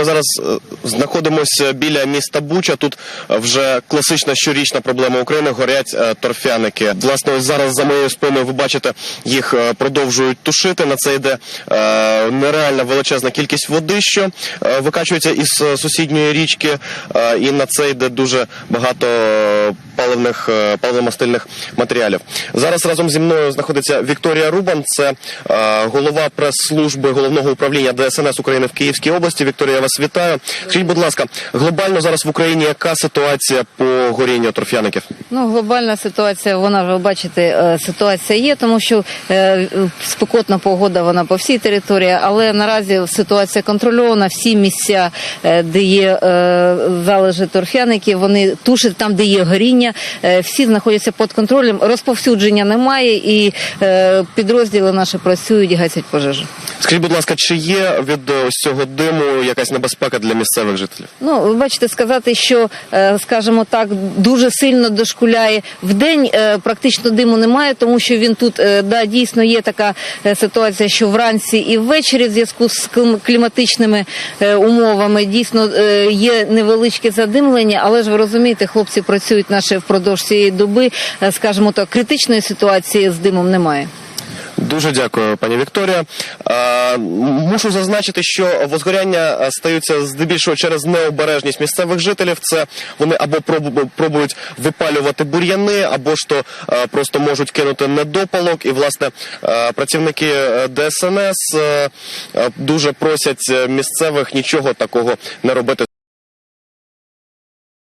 ми зараз е, знаходимося біля міста Буча. Тут е, вже класична щорічна проблема України. Горять е, торфяники. Власне, зараз за моєю спиною ви бачите, їх продовжують тушити. На це йде нереальна величезна кількість води, що викачується із сусідньої річки, і на це йде дуже багато паливних паливно-мастильних матеріалів. Зараз разом зі мною знаходиться Вікторія Рубан, це голова прес-служби головного управління ДСНС України в Київській області. Вікторія, вас вітаю. Скажіть, будь ласка, глобально зараз в Україні яка ситуація по горінню торфяників? Ну, глобальна ситуація, вона ви бачите, е, ситуація є, тому що е, спекотна погода вона по всій території, але наразі ситуація контрольована. Всі місця, е, де є е, залежи торфяників, вони тушать там, де є горіння, всі знаходяться під контролем. Розповсюдження немає, і підрозділи наші працюють і гасять пожежу. Скажіть, будь ласка, чи є від е, ось цього диму якась небезпека для місцевих жителів? Ну, ви бачите, сказати, що, е, скажімо так, дуже сильно дошкуляє. В день е, практично диму немає, тому що він тут, е, да, дійсно є така е, ситуація, що вранці і ввечері в зв'язку з кліматичними е, умовами дійсно е, є невеличке задимлення, але ж ви розумієте, хлопці працюють наші впродовж цієї доби, е, скажімо так, критичної ситуації з димом немає. Дуже дякую, пані Вікторія. Мушу зазначити, що возгоряння е, стаються здебільшого через необережність місцевих жителів. Це вони або пробують випалювати бур'яни, або ж то е, просто можуть кинути недопалок. І власне е, працівники ДСНС дуже просять місцевих нічого такого не робити.